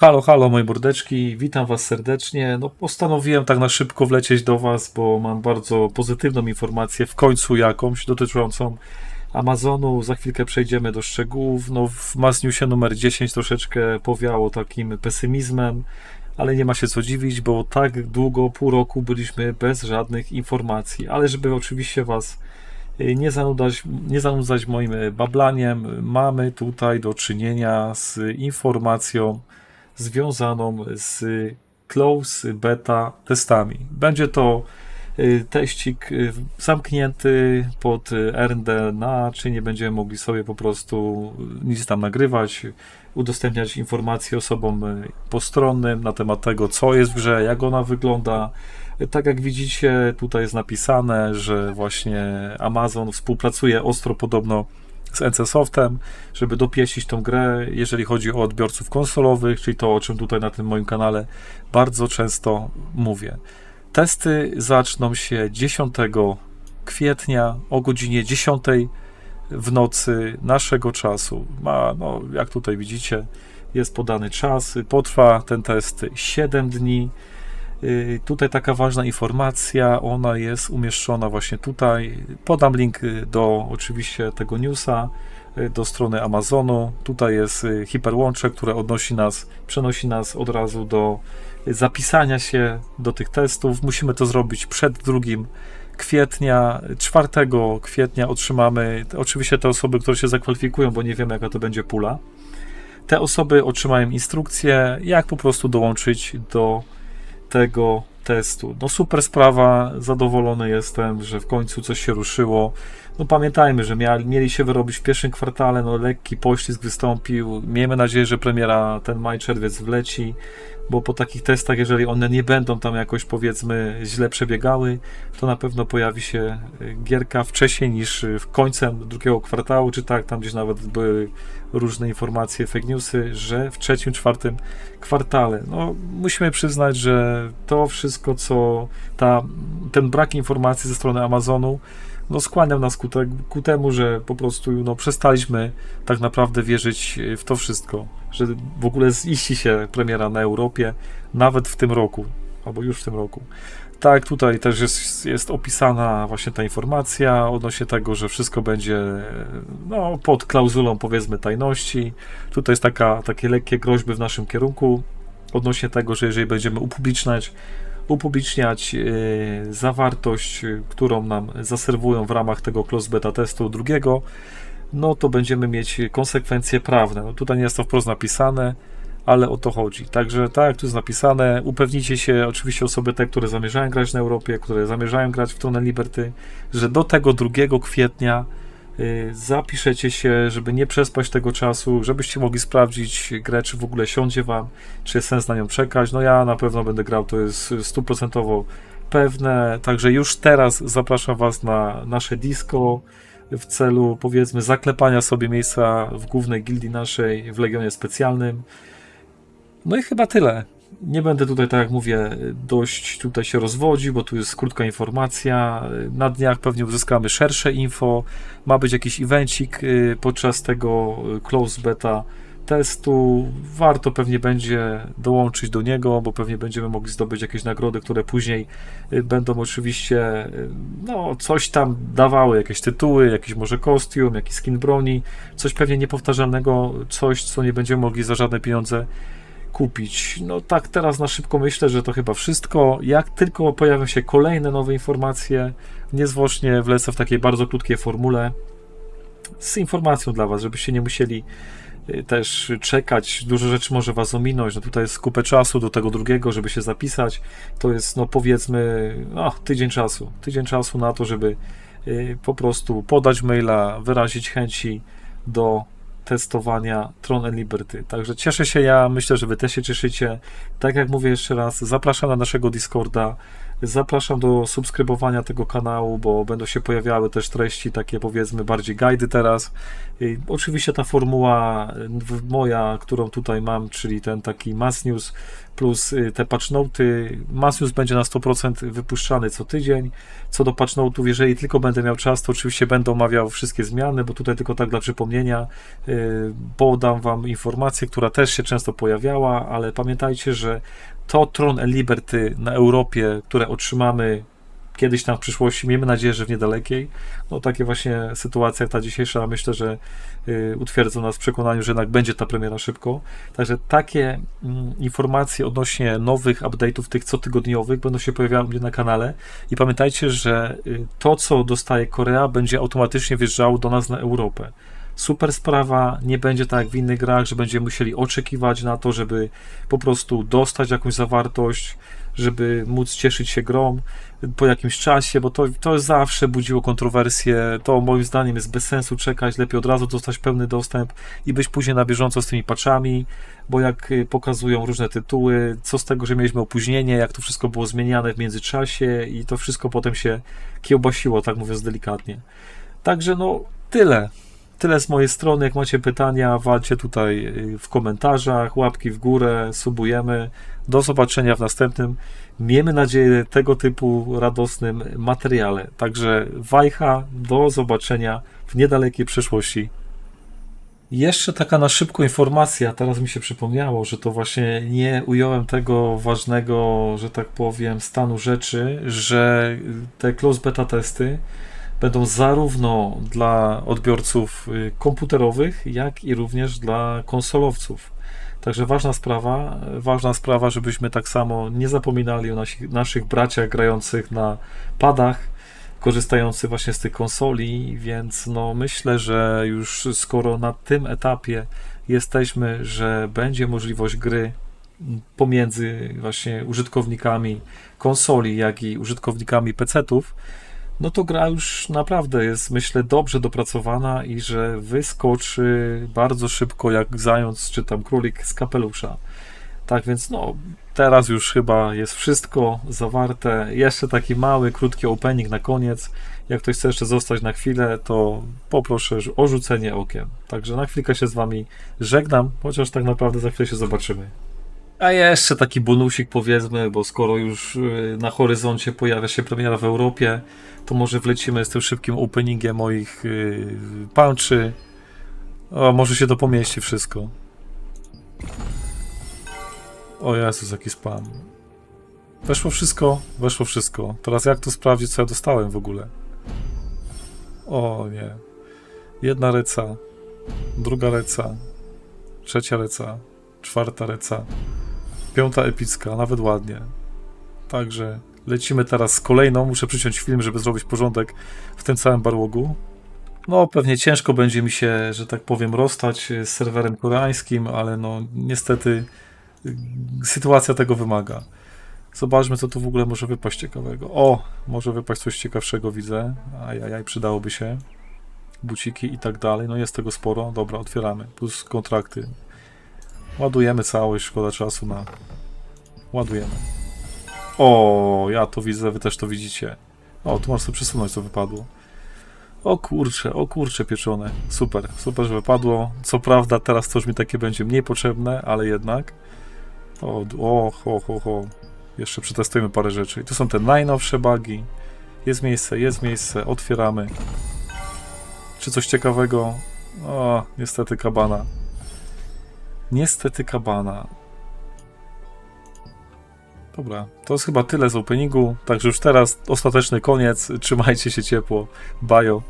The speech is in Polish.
Halo, halo, moje mordeczki, witam Was serdecznie. No, postanowiłem tak na szybko wlecieć do Was, bo mam bardzo pozytywną informację, w końcu jakąś, dotyczącą Amazonu. Za chwilkę przejdziemy do szczegółów. No, w Massnewsie numer 10 troszeczkę powiało takim pesymizmem, ale nie ma się co dziwić, bo tak długo, pół roku byliśmy bez żadnych informacji. Ale żeby oczywiście Was y, nie zanudzać, nie zanudzać moim bablaniem, mamy tutaj do czynienia z informacją związaną z close beta testami. Będzie to y, teścik y, zamknięty pod RDNA, czy nie będziemy mogli sobie po prostu nic tam nagrywać, udostępniać informacje osobom y, postronnym na temat tego, co jest w grze, jak ona wygląda. Tak jak widzicie, tutaj jest napisane, że właśnie Amazon współpracuje ostro podobno z NC Softem, żeby dopieścić tą grę, jeżeli chodzi o odbiorców konsolowych, czyli to, o czym tutaj na tym moim kanale bardzo często mówię. Testy zaczną się 10 kwietnia o godzinie 10 w nocy naszego czasu. Ma, no, jak tutaj widzicie, jest podany czas. Potrwa ten test 7 dni. Y, Tutaj taka ważna informacja, ona jest umieszczona właśnie tutaj. Podam link y, do oczywiście tego newsa, y, do strony Amazonu. Tutaj jest hiperłącze, które odnosi nas, przenosi nas od razu do zapisania się do tych testów. Musimy to zrobić przed 2 kwietnia. 4 kwietnia otrzymamy, oczywiście te osoby, które się zakwalifikują, bo nie wiemy jaka to będzie pula. Te osoby otrzymają instrukcję, jak po prostu dołączyć do tego testu. No super sprawa, zadowolony jestem, że w końcu coś się ruszyło. No pamiętajmy, że mieli, się wyrobić w pierwszym kwartale, no lekki poślizg wystąpił. Miejmy nadzieję, że premiera ten maj, czerwiec wleci, bo po takich testach, jeżeli one nie będą tam jakoś powiedzmy źle przebiegały, to na pewno pojawi się y, gierka wcześniej niż y, w końcem drugiego kwartału, czy tak, tam gdzieś nawet były różne informacje, fake newsy, że w trzecim, czwartym kwartale. No, musimy przyznać, że to wszystko, co ta, ten brak informacji ze strony Amazonu, no, skłaniał nas ku, te, ku temu, że po prostu no, przestaliśmy tak naprawdę wierzyć w to wszystko, że w ogóle ziści się premiera na Europie, nawet w tym roku, albo już w tym roku. Tak, tutaj też jest, jest opisana właśnie ta informacja odnośnie tego, że wszystko będzie no, pod klauzulą powiedzmy tajności. Tutaj jest taka, takie lekkie groźby w naszym kierunku odnośnie tego, że jeżeli będziemy upubliczniać, upubliczniać yy, zawartość, yy, którą nam zaserwują w ramach tego close beta testu drugiego, no to będziemy mieć konsekwencje prawne. No, tutaj nie jest to wprost napisane, ale o to chodzi. Także tak jak tu jest napisane, upewnijcie się, oczywiście osoby te, które zamierzają grać na Europie, które zamierzają grać w Tronę Liberty, że do tego 2 kwietnia y, zapiszecie się, żeby nie przespać tego czasu, żebyście mogli sprawdzić grę, czy w ogóle siądzie wam, czy jest sens na nią czekać. No ja na pewno będę grał, to jest stuprocentowo pewne, także już teraz zapraszam was na nasze disco w celu powiedzmy zaklepania sobie miejsca w głównej gildii naszej w Legionie Specjalnym. No i chyba tyle. Nie będę tutaj, tak jak mówię, dość tutaj się rozwodził, bo tu jest krótka informacja. Na dniach pewnie uzyskamy szersze info. Ma być jakiś evencik y, podczas tego y, close beta testu. Warto pewnie będzie dołączyć do niego, bo pewnie będziemy mogli zdobyć jakieś nagrody, które później y, będą oczywiście no, coś tam dawały, jakieś tytuły, jakiś może kostium, jakiś skin broni, coś pewnie niepowtarzalnego, coś, co nie będziemy mogli za żadne pieniądze kupić. No tak teraz na szybko myślę, że to chyba wszystko. Jak tylko pojawią się kolejne nowe informacje, niezwłocznie wlecę w takiej bardzo krótkiej formule z informacją dla Was, żebyście nie musieli y, też czekać. Dużo rzeczy może Was ominąć. No tutaj jest kupę czasu do tego drugiego, żeby się zapisać. To jest, no powiedzmy, no, tydzień czasu. Tydzień czasu na to, żeby y, po prostu podać maila, wyrazić chęci do testowania Tron Liberty. Także cieszę się ja, myślę, że Wy też się cieszycie. Tak jak mówię jeszcze raz, zapraszam na naszego Discorda. Zapraszam do subskrybowania tego kanału, bo będą się pojawiały też treści takie powiedzmy bardziej guidy teraz. I oczywiście ta formuła moja, którą tutaj mam, czyli ten taki Mass News plus y, te patchnoty. Mass News będzie na 100% wypuszczany co tydzień. Co do patchnotów, jeżeli tylko będę miał czas, to oczywiście będę omawiał wszystkie zmiany, bo tutaj tylko tak dla przypomnienia y, podam Wam informację, która też się często pojawiała, ale pamiętajcie, że to Tron and Liberty na Europie, które otrzymamy kiedyś tam w przyszłości, miejmy nadzieję, że w niedalekiej, no takie właśnie sytuacja jak ta dzisiejsza, myślę, że y, utwierdzą nas w przekonaniu, że jednak będzie ta premiera szybko. Także takie mm, informacje odnośnie nowych update'ów, tych cotygodniowych, będą się pojawiały mnie na kanale. I pamiętajcie, że y, to, co dostaje Korea, będzie automatycznie wjeżdżało do nas na Europę. Super sprawa, nie będzie tak jak w innych grach, że będziemy musieli oczekiwać na to, żeby po prostu dostać jakąś zawartość, żeby móc cieszyć się grą po jakimś czasie, bo to, to zawsze budziło kontrowersje. To moim zdaniem jest bez sensu czekać, lepiej od razu dostać pełny dostęp i być później na bieżąco z tymi patchami, bo jak y, pokazują różne tytuły, co z tego, że mieliśmy opóźnienie, jak to wszystko było zmieniane w międzyczasie i to wszystko potem się kiełbasiło, tak mówiąc delikatnie. Także no tyle. Tyle z mojej strony. Jak macie pytania, walcie tutaj y, w komentarzach, łapki w górę, subujemy. Do zobaczenia w następnym, miejmy nadzieję, tego typu radosnym materiale. Także wajcha, do zobaczenia w niedalekiej przyszłości. Jeszcze taka na szybko informacja, teraz mi się przypomniało, że to właśnie nie ująłem tego ważnego, że tak powiem, stanu rzeczy, że te close beta testy będą zarówno dla odbiorców y, komputerowych, jak i również dla konsolowców. Także ważna sprawa, ważna sprawa, żebyśmy tak samo nie zapominali o nasi, naszych braciach grających na padach, korzystających właśnie z tych konsoli, więc no myślę, że już skoro na tym etapie jesteśmy, że będzie możliwość gry pomiędzy właśnie użytkownikami konsoli, jak i użytkownikami PC-ów, no to gra już naprawdę jest, myślę, dobrze dopracowana i że wyskoczy bardzo szybko jak zając czy tam królik z kapelusza. Tak więc no, teraz już chyba jest wszystko zawarte. Jeszcze taki mały, krótki opening na koniec. Jak ktoś chce jeszcze zostać na chwilę, to poproszę o rzucenie okiem. Także na chwilkę się z Wami żegnam, chociaż tak naprawdę za chwilę się zobaczymy. A jeszcze taki bonusik powiedzmy, bo skoro już y, na horyzoncie pojawia się premiera w Europie, to może wlecimy z tym szybkim openingiem moich yy, punchy. O, może się to pomieści wszystko. O Jezus, jaki spam. Weszło wszystko? Weszło wszystko. Teraz jak tu sprawdzić, co ja dostałem w ogóle? O nie. Jedna reca, druga reca, trzecia reca, czwarta reca, piąta epicka, nawet ładnie. Także lecimy teraz z kolejną. Muszę przyciąć film, żeby zrobić porządek w tym całym barłogu. No, pewnie ciężko będzie mi się, że tak powiem, rozstać z serwerem koreańskim, ale no niestety y, sytuacja tego wymaga. Zobaczmy, co tu w ogóle może wypaść ciekawego. O, może wypaść coś ciekawszego, widzę. Ajajaj, przydałoby się. Buciki i tak dalej. No jest tego sporo. Dobra, otwieramy. Plus kontrakty. Ładujemy całość, szkoda czasu na... Ładujemy. O, ja to widzę, wy też to widzicie. O, tu możesz sobie przesunąć, co wypadło. O kurcze, o kurcze pieczone. Super, super, że wypadło. Co prawda teraz to już mi takie będzie mniej potrzebne, ale jednak. O, o, ho, ho, ho. Jeszcze przetestujemy parę rzeczy. I tu są te najnowsze bugi. Jest miejsce, jest miejsce, otwieramy. Czy coś ciekawego? O, niestety kabana. Niestety kabana. Dobra, to jest chyba tyle z openingu. Także już teraz ostateczny koniec. Trzymajcie się ciepło. Bajo.